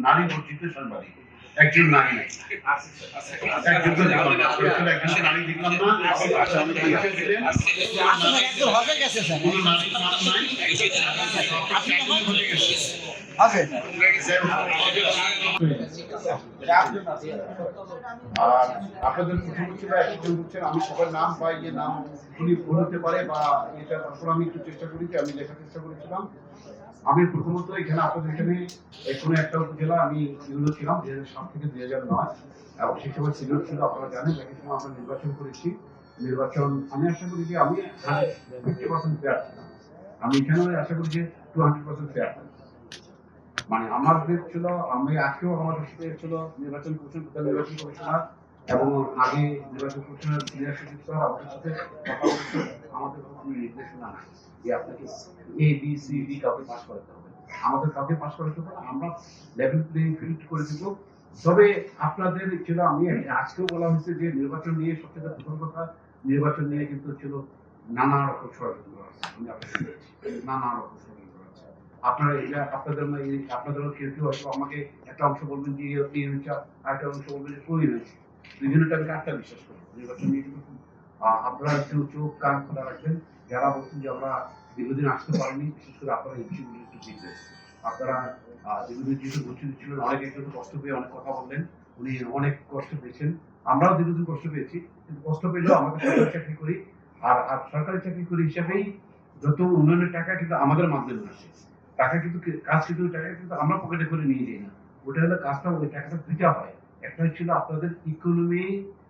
নারী বর্জিত সাংবাদিক। একজন নারী। নাই একজন নারী দেখলাম না। আচ্ছা, আর আপনাদের একজন বলছেন আমি সবার নাম পাই যে নাম উনি ভুল হতে পারে বা এটা তারপর আমি একটু চেষ্টা করি যে আমি লেখার চেষ্টা করেছিলাম। আমি প্রথমত এখানে আপনাদের এখানে কোনো একটা উপজেলা আমি ইউনো ছিলাম দুই হাজার সাত থেকে দুই হাজার নয়। এবং সেই সময় সিনিয়র ছিল আপনারা জানেন একই সময় আমরা নির্বাচন করেছি। নির্বাচন, আমি আশা করি যে আমি ফিফটি পার্সেন্ট ফেয়ার ছিলাম। আমি এখানেও আশা করি যে টু হান্ড্রেড পার্সেন্ট ফেয়ার মানে আমাদের ছিল, আমি আজকেও আমাদের সাথে ছিল নির্বাচন কমিশন নির্বাচন কমিশনার। এবং আগে নির্বাচন কমিশনার সিনিয়র সচিব স্যার আমাদের সাথে আমাদের কোনো নির্দেশনা নাই যে আপনাকে এ বি সি ডি কাউকে পাস করাতে হবে। আমাদের কাউকে পাস করাতে হবে আমরা লেভেল প্লেইং ফিল্ড করে দিব। তবে আপনাদের ছিল, আমি আজকেও বলা হয়েছে যে নির্বাচন নিয়ে সবচেয়ে প্রথম কথা, নির্বাচন নিয়ে কিন্তু ছিল নানা রকম ষড়যন্ত্র আছে। আমি আপনাকে নানা রকম ষড়যন্ত্র আছে। আপনারা এটা, আপনাদের আপনাদের কেউ কেউ হয়তো আমাকে একটা অংশ বলবেন যে, এই হয়েছে আর অংশ বলবেন যে কই হয়েছে দুজনেরটা আমি কাজটা বিশ্বাস করি নির্বাচন নিয়ে কিন্তু আপনারা একটু চোখ কান খোলা রাখবেন। যারা বলছেন যে আমরা দীর্ঘদিন আসতে পারিনি, বিশেষ করে আপনারা এই বিষয়গুলো একটু দেখবেন। আপনারা দীর্ঘদিন যেহেতু বলছেন ছিলেন, অনেকে কিন্তু কষ্ট পেয়ে অনেক কথা বললেন। উনি অনেক কষ্ট পেয়েছেন। আমরাও দীর্ঘদিন কষ্ট পেয়েছি, কিন্তু কষ্ট পেলেও আমাদের সরকারি চাকরি করি। আর আর সরকারি চাকরি করি হিসাবেই যত উন্নয়নের টাকা কিন্তু আমাদের মাধ্যমে আসে। টাকা কিন্তু কাজ কিন্তু টাকা কিন্তু আমরা পকেটে করে নিয়ে যাই না। ওটা হলো কাজটা, ওই টাকাটা দিতে হয়। একটা হচ্ছিল আপনাদের ইকোনমি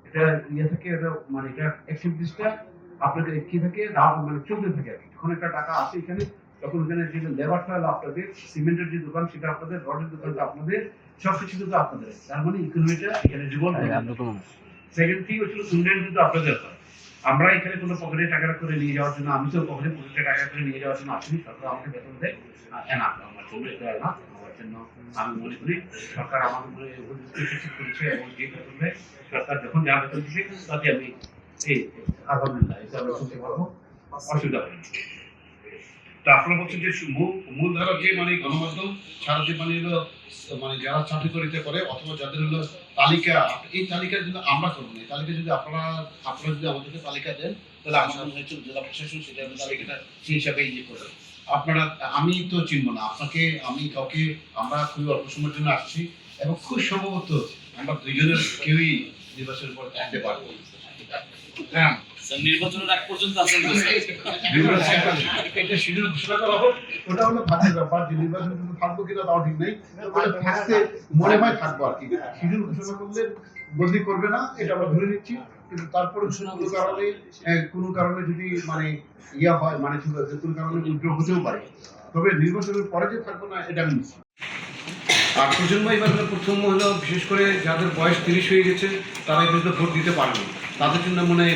এটা ইয়ে থাকে এটা মানে এটা অ্যাক্টিভিটিসটা আপনাদের কি থাকে মানে চলতে থাকে যখন একটা টাকা আসে এখানে তখন ওখানে যে লেবারটা হলো আপনাদের সিমেন্টের যে দোকান সেটা আপনাদের রডের দোকানটা আপনাদের সবকিছু কিন্তু আপনাদের। তার মানে ইকোনমিটা এখানে জীবন সেকেন্ড থিং হচ্ছিল উন্নয়ন কিন্তু আপনাদের আমরা এখানে কোনো পকেটে টাকা করে নিয়ে যাওয়ার জন্য, আমি তো পকেটে পকেটে টাকা করে নিয়ে যাওয়ার জন্য আসিনি, সরকার আমাকে বেতন দেয়। এনা আমার জন্য দেয় না, আমার জন্য আমি মনে করি সরকার আমার উপরে করেছে এবং যে বেতন দেয়, সরকার যখন যা বেতন দিচ্ছে তাতে আমি এই আলহামদুলিল্লাহ, এটা আমরা শুনতে পারব। অসুবিধা হয়নি আপনারা বলছেন যে মূল মূল ধারা যে মানে গণমাধ্যম, সারা যে মানে হলো মানে যারা চাকরি করিতে করে অথবা যাদের হলো তালিকা, এই তালিকা যদি আমরা করব এই তালিকা যদি আপনারা আপনারা যদি আমাদেরকে তালিকা দেন, তাহলে আমার হচ্ছে জেলা প্রশাসন সেটা তালিকাটা সেই হিসাবে ইয়ে করবে। আপনারা, আমি তো চিনব না, আপনাকে, আমি কাউকে, আমরা খুবই অল্প সময়ের জন্য আসছি এবং খুব সম্ভবত আমরা দুইজনের কেউই নির্বাচনের পর থাকতে পারব হ্যাঁ। নির্বাচনের আগ পর্যন্ত আছেন এটা শিডিউল ঘোষণা করা হোক ওটা হলো ভাগ্যের ব্যাপার যে নির্বাচন কিন্তু থাকব কিনা তাও ঠিক নেই। ওটা থাকতে মনে হয় থাকব আর কি। শিডিউল ঘোষণা করলে বদলি করবে না এটা আমরা ধরে নিচ্ছি। কিন্তু তারপরে কোনো কারণে কোনো কারণে যদি মানে ইয়া হয় মানে কোনো কারণে উল্টো হতেও পারে। তবে নির্বাচনের পরে যে থাকব না এটা আমি আর প্রজন্ম এবার প্রথম হলো বিশেষ করে যাদের বয়স তিরিশ হয়ে গেছে তারা কিন্তু ভোট দিতে পারেনি তাদের জন্য মনে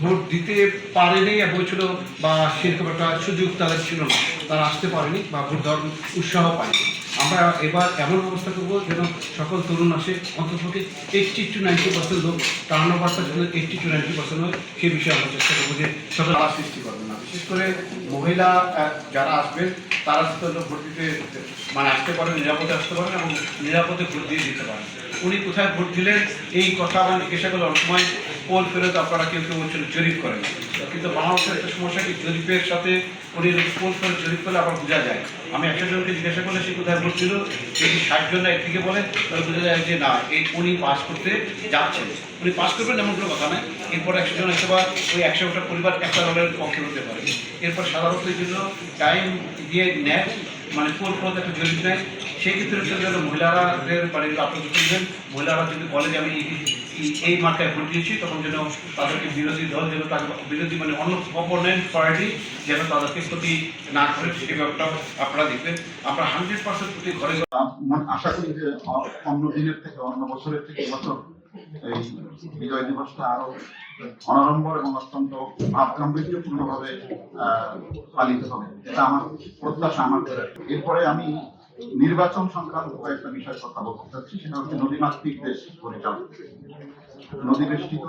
ভোট দিতে পারেনি বলছিল বা সেরকম একটা সুযোগ তাদের ছিল না। তারা আসতে পারেনি বা ভোট দেওয়ার উৎসাহ পায়নি। আমরা এবার এমন ব্যবস্থা করব যেন সকল তরুণ আসে অন্ততপক্ষে এইটটি টু নাইনটি পার্সেন্ট লোক টার্ন ওভারটা যেন এইটটি টু নাইনটি পার্সেন্ট হয়। সেই বিষয়ে আমরা চেষ্টা করব যে সকল সৃষ্টি করবে না। বিশেষ করে মহিলা যারা আসবেন, তারা কিন্তু ভোট দিতে মানে আসতে পারেন, নিরাপদে আসতে পারেন এবং নিরাপদে ভোট দিয়ে দিতে পারেন। উনি কোথায় ভোট দিলেন, এই কথা আমার জিজ্ঞাসা করলে অনেক সময় পোল ফেরত আপনারা কেউ কেউ বলছেন জরিপ করেন। কিন্তু বাংলাদেশের একটা সমস্যা কি? জরিপের সাথে উনি পোল ফেরত জরিপ করলে আবার বোঝা যায়। আমি একটা জনকে জিজ্ঞাসা করলে সে কোথায় দিল যদি ষাট জন একদিকে বলে? তাহলে বোঝা যায় যে না, এই উনি পাস করতে যাচ্ছেন। উনি পাস করবেন এমন কোনো কথা নয় এরপর একশো জন হয়তো বা ওই একশোটা পরিবার একটা দলের পক্ষে হতে পারে। এরপর সাধারণত এই জন্য টাইম দিয়ে নেয় মানে কোন পদ একটা জরিপ নেয়। সেই ক্ষেত্রে মহিলারাদের মানে আপনি মহিলারা যদি বলে যে আমি এই- মার্কায় ভোট দিয়েছি, তখন যেন তাদেরকে বিরোধী দল যেন বিরোধী মানে অন্য অপোনেন্ট পার্টি যেন তাদেরকে ক্ষতি না করে, সেই ব্যাপারটা আপনারা দেখবেন। আমরা হান্ড্রেড পার্সেন্ট প্রতি ঘরে আম- আশা করি যে অন্য দিনের থেকে, অন্য বছরের থেকে বছর এই বিজয় দিবসটা আরও অনাড়ম্বর এবং অত্যন্ত গাম্ভীর্যপূর্ণ ভাবে পালিত হবে। এটা আমার প্রত্যাশা, আমার এরপরে আমি নির্বাচন সংক্রান্ত কয়েকটা বিষয় কথা বলতে চাচ্ছি, সেটা হচ্ছে নদীমাতৃক দেশ পরিচালনা। নদী বেষ্টিত,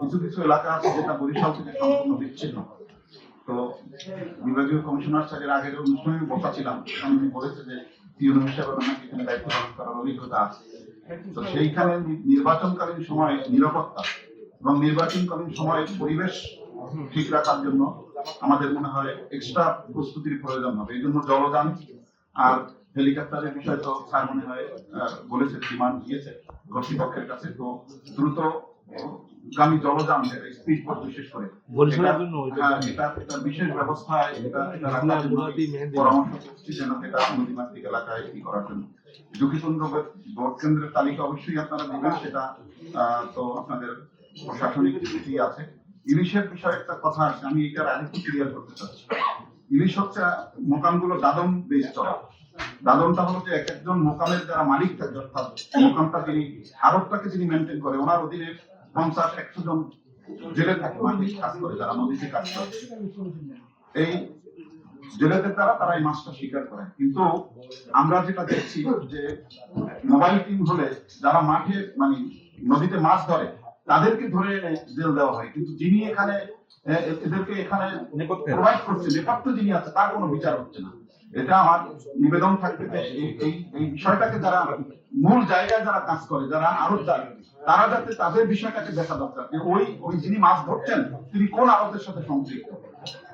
কিছু কিছু এলাকা আছে যেটা বরিশাল থেকে সম্পূর্ণ বিচ্ছিন্ন। তো বিভাগীয় কমিশনার স্যারের আগের অনুষ্ঠানে বসা ছিলাম উনি বলেছে যে ইউনো হিসাবে ওনাকে এখানে দায়িত্ব পালন করা অভিজ্ঞতা আছে। তো সেইখানে নির্বাচনকালীন সময়ে নিরাপত্তা এবং নির্বাচনকালীন সময়ে পরিবেশ ঠিক রাখার জন্য আমাদের মনে হয় এক্সট্রা প্রস্তুতির প্রয়োজন হবে। এই জন্য জলযান আর হেলিকপ্টারের বিষয় তো স্যার মনে হয় বলেছে ডিমান্ড দিয়েছে কর্তৃপক্ষের কাছে। তো দ্রুত গামী জলযান স্পিড বোট বিশেষ করে। হ্যাঁ, এটা এটা বিশেষ ব্যবস্থা এটা এটা রাখার জন্য পরামর্শ করছি যেন এটা নদীমাতৃক এলাকায় কি করার জন্য। ঝুঁকিপূর্ণ ভোট কেন্দ্রের তালিকা অবশ্যই আপনারা দিবেন সেটা তো আপনাদের প্রশাসনিক আছে। ইলিশের বিষয়ে একটা কথা আছে আমি এটার আরেকটু ক্লিয়ার করতে চাচ্ছি। ইলিশ হচ্ছে মোকামগুলো দাদন বেস চলা দাদনটা হলো যে এক একজন মোকামের যারা মালিক থাকে, অর্থাৎ মোকামটা যিনি আরবটাকে যিনি মেনটেন করে। ওনার অধীনে পঞ্চাশ, একশো জন জেলে থাকে মালিক কাজ করে, যারা নদীতে কাজ করে। এই জেলেদের দ্বারা তারা এই মাছটা শিকার করে। কিন্তু আমরা যেটা দেখছি যে মোবাইল টিম হলে যারা মাঠে মানে নদীতে মাছ ধরে তাদেরকে ধরে জেল দেওয়া হয়। কিন্তু যিনি এখানে এদেরকে এখানে প্রোভাইড করছে নেপথ্য যিনি আছে তার কোনো বিচার হচ্ছে না। এটা আমার নিবেদন থাকবে যে এই- এই বিষয়টাকে যারা মূল জায়গায় যারা কাজ করে যারা আরও তারা যাতে তাদের বিষয়টাকে দেখা দরকার। যে ওই ওই যিনি মাছ ধরছেন তিনি কোন আরতের সাথে সংযুক্ত?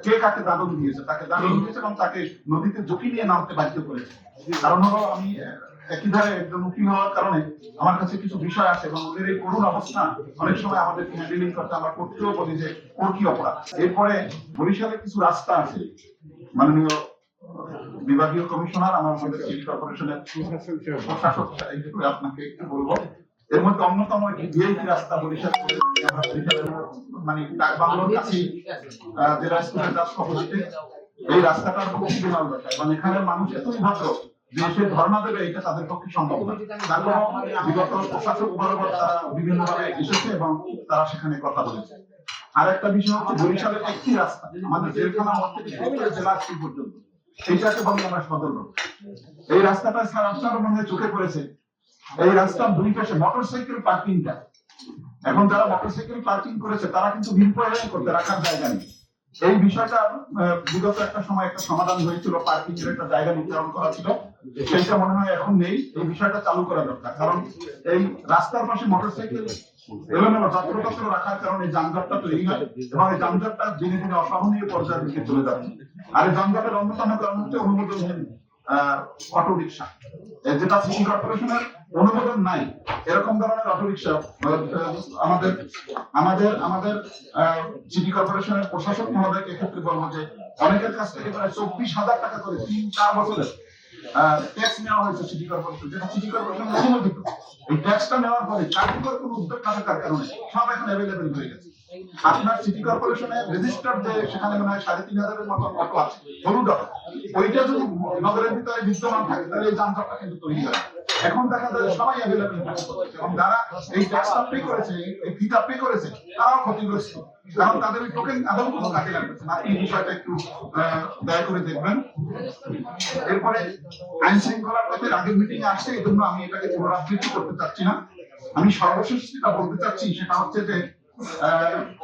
কে কাকে দাদন দিয়েছে? তাকে দাদন দিয়েছে এবং তাকে নদীতে ঝুঁকি নিয়ে নামতে বাধ্য করেছে। কারণ হলো আমি আহ, একই ধারে একজন উকিল হওয়ার কারণে আমার কাছে কিছু বিষয় আছে এবং ওদের এই করুণ অবস্থা অনেক সময় আমাদের হ্যান্ডেলিং করতে আমরা করতেও বলি যে ওর কি অপরাধ? এরপরে বরিশালে কিছু রাস্তা আছে। মাননীয় বিভাগীয় কমিশনার আমার আমাদের সিটি কর্পোরেশনের প্রশাসক আপনাকে একটু বলব। এর মধ্যে অন্যতম ভিআইপি রাস্তা বরিশাল মানে ডাক কাছে যে রাস্তাটা এই রাস্তাটার খুব বিমাল দরকার কারণ এখানের মানুষ এতই ভদ্র সে ধর্ণা দেবে, এটা তাদের পক্ষে সম্ভব না। তার কোনো বিগত প্রশাসক তারা বিভিন্ন ভাবে এসেছে এবং তারা সেখানে কথা বলেছে। আর একটা বিষয় হচ্ছে, বরিশালের একটি রাস্তা, আমাদের জেলখানা মোড় থেকে জেলা পর্যন্ত, সেইটাকে বলি আমরা সদর এই রাস্তাটা স্যার আপনার মনে চোখে পড়েছে। এই রাস্তার দুই পাশে মোটরসাইকেল পার্কিংটা এখন যারা মোটরসাইকেল পার্কিং করেছে, তারা কিন্তু ভিড় করতে রাখার জায়গা নেই। এই বিষয়টা বিগত একটা সময় একটা সমাধান হয়েছিল পার্কিং এর একটা জায়গা নির্ধারণ করা ছিল। সেইটা মনে হয় এখন নেই, এই বিষয়টা চালু করা দরকার। কারণ এই রাস্তার পাশে মোটরসাইকেল যত্রতত্র রাখার কারণে যানজটটা তৈরি হয় এবং এই যানজটটা দিনে দিনে অসহনীয় পর্যায়ের দিকে চলে যাচ্ছে। আর এই যানজটের অন্যতম কারণ হচ্ছে অটো রিক্সা যেটা সিটি কর্পোরেশনের অনুমোদন নাই, এরকম ধরনের অটো রিক্সা আমাদের আমাদের আমাদের সিটি কর্পোরেশনের প্রশাসক মহোদয়কে এক্ষেত্রে বলব যে অনেকের কাছ থেকে প্রায় চব্বিশ হাজার টাকা করে তিন চার বছরের ট্যাক্স নেওয়া হয়েছে, সিটি কর্পোরেশন। সিটি কর্পোরেশন অনুমোদিত এই ট্যাক্সটা নেওয়ার পরে কার্যকর কোনো উদ্যোগ না থাকার কারণে সব এখন অ্যাভেলেবেল হয়ে গেছে। আপনার সিটি কর্পোরেশনে রেজিস্টার যে সেখানে মনে হয় সাড়ে তিন হাজারের মতো অটো আছে হলুদ ওইটা যদি নগরের ভিতরে বিদ্যমান থাকে, তাহলে এই যানজটটা কিন্তু তৈরি হয়। এখন দেখা যায় সবাই অ্যাভেলেবেল এবং যারা এই ট্যাক্সটা পে করেছে, এই- ফিটা পে করেছে, তারাও ক্ষতিগ্রস্ত। কারণ তাদের ওই টোকেন আদৌ কোনো কাজে লাগবে না। এই বিষয়টা একটু দয়া করে দেখবেন। এরপরে আইন শৃঙ্খলার পথে আগের মিটিং আসছে, এই জন্য আমি এটাকে পুনরাবৃত্তি করতে চাচ্ছি না। আমি সর্বশেষ যেটা বলতে চাচ্ছি, সেটা হচ্ছে যে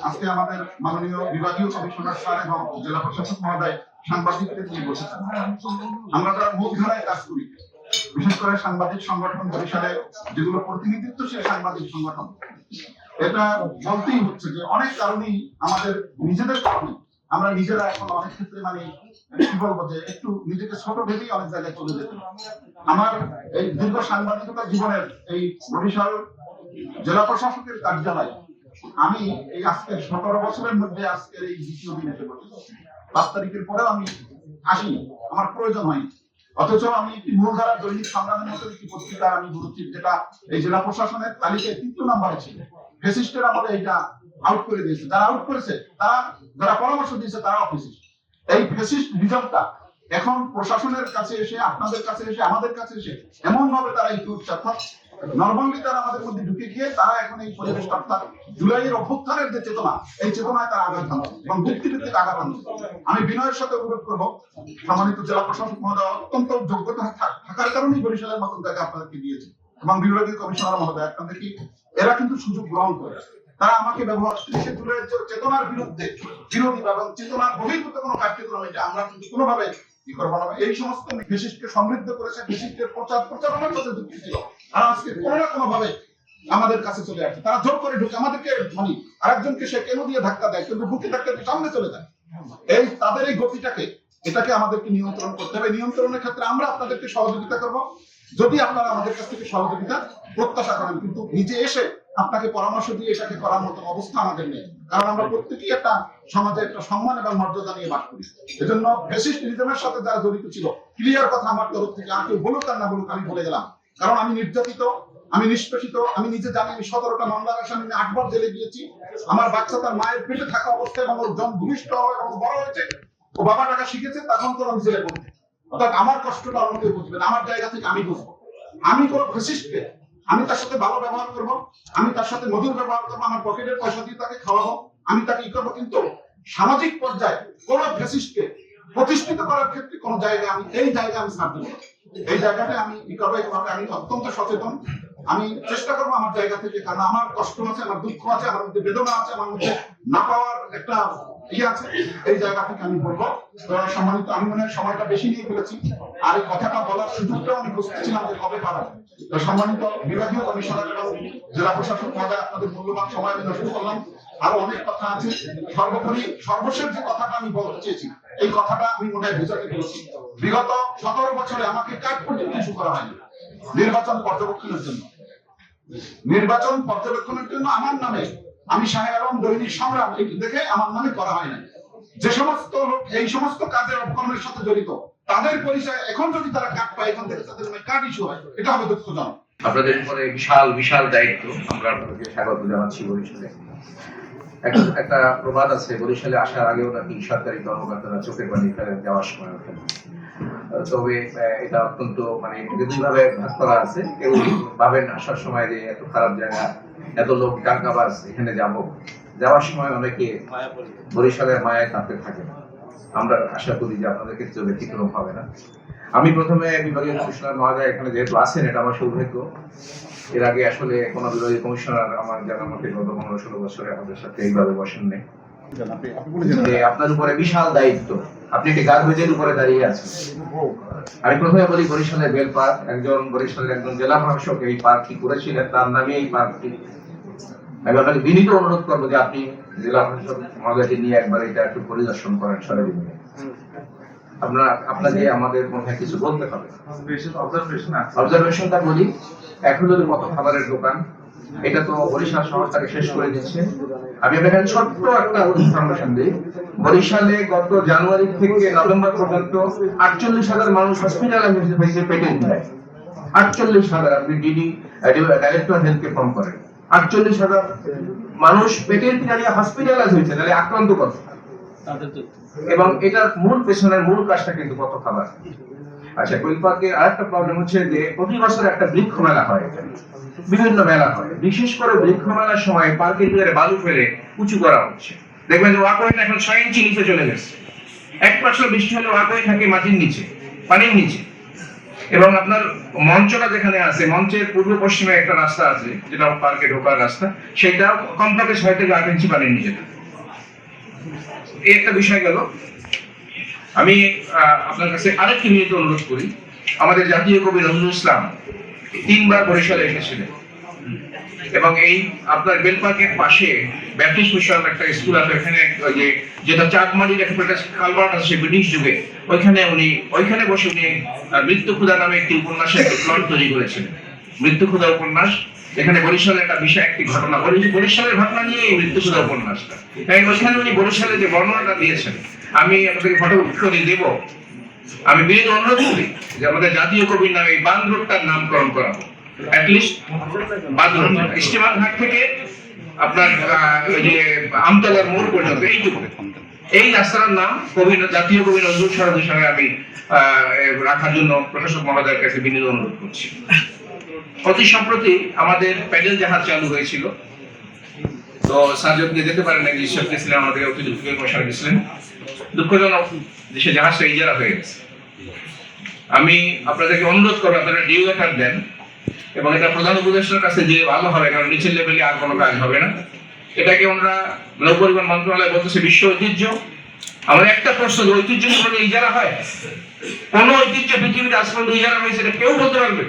আজকে আমাদের মাননীয় বিভাগীয় কমিশনার স্যার এবং জেলা প্রশাসক মহোদয় সাংবাদিকদের নিয়ে বসেছেন। আমরা যারা মুখধারায় কাজ করি বিশেষ করে সাংবাদিক সংগঠন বরিশালে যেগুলো প্রতিনিধিত্বশীল সাংবাদিক সংগঠন। এটা বলতেই হচ্ছে যে অনেক কারণেই আমাদের নিজেদের কারণে আমরা নিজেরা এখন অনেক ক্ষেত্রে মানে কি বলব যে একটু নিজেকে ছোট ভেবেই অনেক জায়গায় চলে যেত আমার এই দীর্ঘ সাংবাদিকতা জীবনের এই বরিশাল জেলা প্রশাসকের কার্যালয় আমি এই আজকের সতেরো বছরের মধ্যে আজকের এই দ্বিতীয় দিন এসে পাঁচ তারিখের পরেও আমি আসিনি। আমার প্রয়োজন হয়নি। অথচ আমি একটি মূলধারা দৈনিক সংগ্রামের মতো একটি পত্রিকা আমি গুরুত্ব যেটা এই জেলা প্রশাসনের তালিকায় তৃতীয় নাম্বারে ছিল ফেসিস্টের আমলে এটা আউট করে দিয়েছে। যারা আউট করেছে। তারা যারা পরামর্শ দিয়েছে তারা ফেসিস্ট। এই ফেসিস্ট রিজার্ভটা এখন প্রশাসনের কাছে এসে, আপনাদের কাছে এসে, আমাদের কাছে এসে এমন ভাবে তারা দুধ অর্থাৎ নর্মালি তারা আমাদের মধ্যে ঢুকে গিয়ে, তারা এখন এই পরিবেশটা, অর্থাৎ জুলাইয়ের অভ্যুত্থানের যে চেতনা, এই চেতনায় তারা আঘাত হানছে এবং ভিত্তিভিত্তিক আঘাত হানছে। আমি বিনয়ের সাথে অনুরোধ করব, সম্মানিত জেলা প্রশাসক মহোদয়, অত্যন্ত যোগ্যতা থাকার কারণেই বরিশালের মতন জায়গা আপনাদেরকে দিয়েছে এবং বিভাগীয় কমিশনার মহোদয় আপনাদের কি এরা কিন্তু সুযোগ গ্রহণ করে। তারা আমাকে ব্যবহার তিরিশে জুলাইয়ের চেতনার বিরুদ্ধে বিরোধী এবং চেতনার বহির্ভূত কোনো কার্যক্রম এটা আমরা কিন্তু কোনোভাবে ই করব না। এই সমস্ত ফেসিস্টকে সমৃদ্ধ করেছে ফেসিস্টের প্রচার, প্রচারণার সাথে যুক্ত ছিল। আর আজকে কোনো ভাবে আমাদের কাছে চলে তারা জোর করে ঢুকে, আমাদেরকে মানে আরেকজনকে সে কেন দিয়ে ধাক্কা দেয়? কিন্তু বুকে ধাক্কা সামনে চলে যায়। এই তাদের এই গতিটাকে, এটাকে আমাদেরকে নিয়ন্ত্রণ করতে হবে। নিয়ন্ত্রণের ক্ষেত্রে আমরা আপনাদেরকে সহযোগিতা করব। যদি আপনারা আমাদের কাছ থেকে সহযোগিতা, প্রত্যাশা করেন, কিন্তু নিজে এসে আপনাকে পরামর্শ দিয়ে এটাকে করার মতো অবস্থা আমাদের নেই। কারণ আমরা প্রত্যেকেই একটা সমাজে একটা সম্মান এবং মর্যাদা নিয়ে বাস করি। এজন্য সাথে যারা জড়িত ছিল ক্লিয়ার কথা আমার তরফ থেকে, আর কেউ বলুক আর না বলুক, আমি বলে গেলাম। কারণ আমি নির্যাতিত, আমি নিষ্পেষিত, আমি নিজে জানি আমি সতেরোটা মামলার আসামি আমি আটবার জেলে গিয়েছি। আমার বাচ্চা তার মায়ের পেটে থাকা অবস্থায় ওর জন ভূমিষ্ঠ হয় এবং বড় হয়েছে। ও বাবা টাকা শিখেছে, তখন তো আমি জেলে করতে অর্থাৎ আমার কষ্টটা অন্য কেউ বুঝবে আমার জায়গা থেকে আমি বুঝব। আমি কোনো ফেসিস্টকে আমি তার সাথে ভালো ব্যবহার করব, আমি তার সাথে মধুর ব্যবহার করব, আমার পকেটের পয়সা দিয়ে তাকে খাওয়াবো, আমি তাকে ই করব, কিন্তু সামাজিক পর্যায়ে কোন ফেসিস্টকে প্রতিষ্ঠিত করার ক্ষেত্রে কোন জায়গায় আমি, এই জায়গায় আমি দেবো না। এই জায়গাটা আমি ই করব আমি অত্যন্ত সচেতন। আমি চেষ্টা করব আমার জায়গা থেকে, কারণ আমার কষ্ট আছে, আমার দুঃখ আছে, আমার মধ্যে বেদনা আছে, আমার মধ্যে না পাওয়ার একটা ইয়ে আছে। এই জায়গা থেকে আমি বলব সম্মানিত, আমি মনে হয় সময়টা বেশি নিয়ে ফেলেছি। আর এই কথাটা বলার সুযোগটাও আমি খুঁজতেছিলাম যে কবে তো সম্মানিত বিভাগীয় কমিশনার এবং জেলা প্রশাসক মহোদয়, আপনাদের মূল্যবান সময় আমি নষ্ট করলাম। আরও অনেক কথা আছে। সর্বোপরি, সর্বশেষ যে কথাটা আমি বলতে চেয়েছি এই কথাটা আমি মনে হয় বোঝাতে পেরেছি বিগত সতেরো বছরে আমাকে কাজ পর্যন্ত ইস্যু করা হয়নি? নির্বাচন পর্যবেক্ষণের জন্য। নির্বাচন পর্যবেক্ষণের জন্য আমার নামে আমি সাহেব আলম দৈনিক সংগ্রাম দেখে আমার নামে করা হয় না যে সমস্ত লোক, এই সমস্ত কাজের অপকর্মের সাথে জড়িত, তাদের পরিচয় এখন যদি তারা কার্ড পায়, এখন থেকে তাদের নামে কার্ড ইস্যু হয়, এটা হবে দুঃখজনক। আপনাদের উপরে বিশাল বিশাল দায়িত্ব। আমরা আপনাদেরকে স্বাগত জানাচ্ছি বরিশালে একটা প্রবাদ আছে, বরিশালে আসার আগেও নাকি সরকারি কর্মকর্তারা চোখের পানি ফেলে যাওয়ার সময় ওঠেন তবে এটা অত্যন্ত মানে দুইভাবে ভাগ করা আছে। কেউ ভাবেন আসার সময় যে এত খারাপ জায়গা, এত লোক ডাকাবাজ এখানে যাব। যাওয়ার সময় অনেকে বরিশালের মায়ায় কাঁপতে থাকে আমরা আশা করি যে আপনাদের ক্ষেত্রে ব্যতিক্রম হবে না। আমি প্রথমে বিভাগীয় কমিশনার মহোদয় এখানে যেহেতু আছেন, এটা আমার সৌভাগ্য। এর আগে আসলে কোনো বিভাগীয় কমিশনার আমার জানার মতে গত পনেরো ষোলো বছরে আমাদের সাথে এইভাবে বসেন নেই। আপনার উপরে বিশাল দায়িত্ব। আপনি একটি গার্বেজের উপরে দাঁড়িয়ে আছেন। আমি প্রথমে বলি বরিশালের বেল পার্ক একজন বরিশালের একজন জেলা প্রশাসক এই পার্কটি করেছিলেন তার নামে এই পার্কটি। আমি আপনাকে বিনীত অনুরোধ করব যে আপনি জেলা প্রশাসক নিয়ে একবার এটা একটু পরিদর্শন করেন সরেজমিনে। আপনার আপনাকে আমাদের মনে হয় কিছু বলতে হবে। অবজারভেশনটা বলি এখন যদি কত খাবারের দোকান। এটা তো বরিশাল শহরটাকে শেষ করে দিচ্ছে। আমি আপনাকে ছোট্ট একটা ইনফরমেশন দিই। বরিশালে গত জানুয়ারি থেকে নভেম্বর পর্যন্ত আটচল্লিশ হাজার মানুষ হসপিটালাইজ হয়েছে পেটের দেয় আটচল্লিশ হাজার আপনি ডিডি ডাইরেক্টর হেলথকে ফর্ম করেন। আটচল্লিশ হাজার মানুষ পেটের দাঁড়িয়ে হসপিটালাইজ হয়েছে তাহলে আক্রান্ত কত? এবং এটার মূল পেছনের মূল কাজটা কিন্তু কত খাবার আচ্ছা কুইল পার্কের আরেকটা প্রবলেম হচ্ছে যে প্রতি বছর একটা বৃক্ষ মেলা হয়। বিভিন্ন মেলা হয়। বিশেষ করে বৃক্ষ মেলার সময় পার্কের ভিতরে বালু ফেলে উঁচু করা হচ্ছে। দেখবেন যে ওয়াকওয়েটা এখন ছয় ইঞ্চি নিচে চলে গেছে। এক পাশে বৃষ্টি হলে ওয়াকওয়ে থাকে মাটির নিচে, পানির নিচে। এবং আপনার মঞ্চটা যেখানে আছে, মঞ্চের পূর্ব পশ্চিমে একটা রাস্তা আছে, যেটা পার্কে ঢোকার রাস্তা সেটা কমপক্ষে ছয় থেকে আট ইঞ্চি পানির নিচে থাকে। এই একটা বিষয় গেল। আমি আপনার কাছে আরেকটি অনুরোধ করি। আমাদের জাতীয় কবি নজরুল ইসলাম তিনবার বরিশালে এসেছিলেন। এবং এই আপনার বেল পার্কের পাশে ব্যাপটিস্ট মিশন একটা স্কুল আছে ওখানে যে, যেটা চাঁদমারির একটা আছে ব্রিটিশ যুগে, ওইখানে উনি, ওইখানে বসে উনি মৃত্যু ক্ষুদা নামে একটি উপন্যাসের একটি প্লট তৈরি করেছিলেন। মৃত্যু উপন্যাস এখানে বরিশালের একটা বিষয়, একটি ঘটনা। বরি- বরিশালের ঘটনা নিয়ে এই মৃত্যু ক্ষুদা উপন্যাসটা। তাই ওইখানে উনি বরিশালে যে বর্ণনাটা দিয়েছেন, আমি আপনাদেরকে ফটো উত্তরে দেব। আমি বিনীত অনুরোধ করি যে আমাদের জাতীয় কবির নামে এই বাঁধ নামকরণ করা হোক। মোড় এই রাস্তার নাম কবি জাতীয় কবি আমি রাখার জন্য প্রশাসক মহোদয়ের কাছে বিনীত অনুরোধ করছি। অতি সম্প্রতি আমাদের প্যাডেল জাহাজ চালু হয়েছিল। তো সার্জনকে যেতে পারেন না ঈশ্বর গেছিলেন আমাদের অতি দুঃখ মশাই গেছিলেন দুঃখজনক দেশে জাহাজটা ইজারা হয়ে গেছে। আমি আপনাদেরকে অনুরোধ করব, আপনারা ডিউ লেটার দেন এবং এটা প্রধান উপদেষ্টার কাছে দিলে ভালো হবে, কারণ নিচের লেভেলে আর কোনো কাজ হবে না। এটাকে আমরা নৌ পরিবহন মন্ত্রণালয় বলতেছে বিশ্ব ঐতিহ্য। আমার একটা প্রশ্ন ঐতিহ্য ইজারা হয়, কোন ঐতিহ্য পৃথিবীতে আজ পর্যন্ত ইজারা হয়েছে, এটা কেউ বলতে পারবে?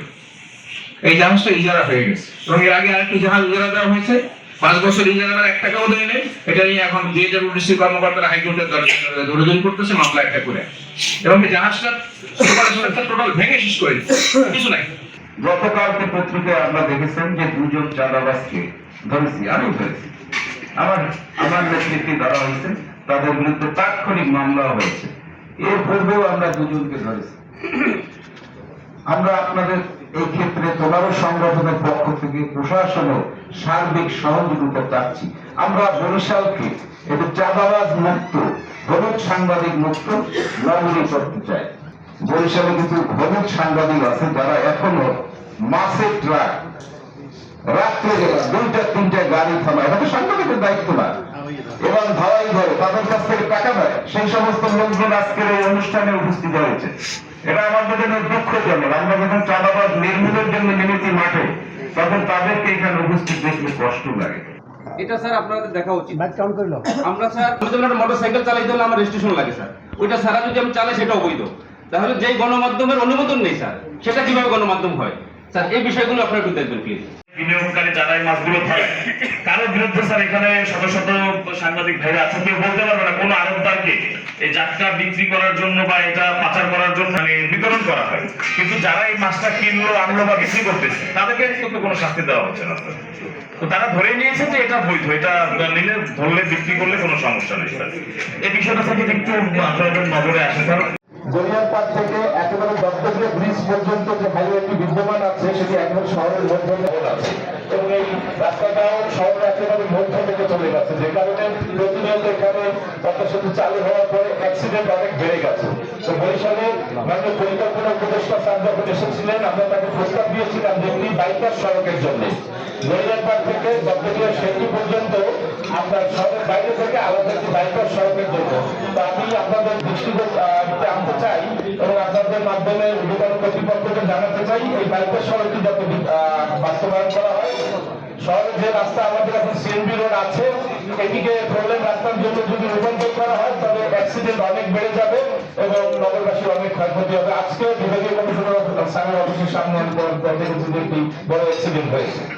এই জাহাজটা ইজারা হয়ে গেছে। এবং এর আগে আরেকটি জাহাজ ইজারা দেওয়া হয়েছে। পাঁচ বছর ইজারা এক টাকাও দেয় নেই এটা নিয়ে এখন ডিএডব্লিউডিসি কর্মকর্তারা হাইকোর্টের দৌড়দৌড়ি করতেছে, মামলা একটা করে। এবং এই জাহাজটা টোটাল ভেঙে শেষ করে কিছু নাই। গতকালকে পত্রিকায় দেখেছেন যে দুজন চাঁদাবাজকে ধরেছি আমি ধরেছি। আমার আমার নেতৃত্বে ধরা হয়েছে তাদের বিরুদ্ধে তাৎক্ষণিক মামলা হয়েছে। এর পূর্বেও আমরা দুজনকে ধরেছি। আমরা আপনাদের এই ক্ষেত্রে তোলারও সংগঠনের পক্ষ থেকে প্রশাসন ও সার্বিক সহযোগিতা চাচ্ছি। আমরা বরিশালকে একটু চাঁদাবাজ মুক্ত, হলুদ সাংবাদিক মুক্ত নগরী করতে চাই। বরিশালে কিন্তু হলুদ সাংবাদিক আছে যারা এখনও মাসের ট্রাক রাত্রে দুইটা, তিনটা গাড়ি থামা এটা তো সাংবাদিকের দায়িত্ব না। এবং ধাওয়াই ধরে তাদের কাছ থেকে টাকা দেয় সেই সমস্ত লোকজন আজকের এই অনুষ্ঠানে উপস্থিত হয়েছে। এটা আমাদের জন্য। দুঃখজনক আমরা যখন চাঁদাবাদ নির্মূলের জন্য নেমেছি মাঠে তখন তাদেরকে এখানে উপস্থিত দেখলে কষ্ট লাগে। এটা স্যার আপনাদের দেখা উচিত। ব্যাট কাউন্ট করল আমরা স্যার আমি যখন একটা মোটরসাইকেল চালাইতে হলে আমার রেজিস্ট্রেশন লাগে স্যার। ওইটা সারা যদি আমি চালাই সেটা অবৈধ তাহলে যেই গণমাধ্যমের অনুমোদন নেই স্যার সেটা কীভাবে গণমাধ্যম হয়? স্যার এই বিষয়গুলো আপনারা একটু দেখবেন প্লিজ বিনিয়োগকারী যারা এই মাছগুলো ধরে। কারোর বিরুদ্ধে স্যার এখানে শত শত সাংবাদিক ভাইরা আছে, কেউ বলতে পারবে না কোনো আরবদারকে এই জাতটা বিক্রি করার জন্য বা এটা পাচার করার জন্য মানে বিতরণ করা হয়। কিন্তু যারা এই মাছটা কিনলো, আনলো বা বিক্রি করতেছে, তাদেরকে কিন্তু কোনো শাস্তি দেওয়া হচ্ছে না। তো তারা ধরে নিয়েছে যে এটা বৈধ, এটা নিলে ধরলে বিক্রি করলে কোনো সমস্যা নেই, স্যার। এই বিষয়টা থেকে একটু আপনাদের নজরে আসে, স্যার। গড়িয়ারপাড় থেকে একেবারে দত্তপুরে ব্রিজ পর্যন্ত যে হাইওয়েটি বিদ্যমান আছে, সেটি একদম শহরের মধ্যে আছে এবং এই রাস্তাটাও শহরের একেবারে মধ্য থেকে চলে গেছে, যে কারণে প্রতিনিয়ত এখানে পদ্মা সেতু চালু হওয়ার পরে অ্যাক্সিডেন্ট অনেক বেড়ে গেছে। তো বরিশালে মাননীয় পরিকল্পনা উপদেষ্টা স্যার এসেছিলেন, আমরা তাকে প্রস্তাব দিয়েছিলাম যে একটি বাইপাস সড়কের জন্য। গড়িয়ারপাড় থেকে দত্তপুরের সেতু পর্যন্ত এটিকে প্রবলেম যদি রূপান্তর করা হয় তবে অ্যাক্সিডেন্ট অনেক বেড়ে যাবে এবং নগরবাসীর অনেক ক্ষয়ক্ষতি হবে। আজকে বিভাগীয় কমিশনার সামনে অফিসের সামনে বড় অ্যাক্সিডেন্ট হয়েছে।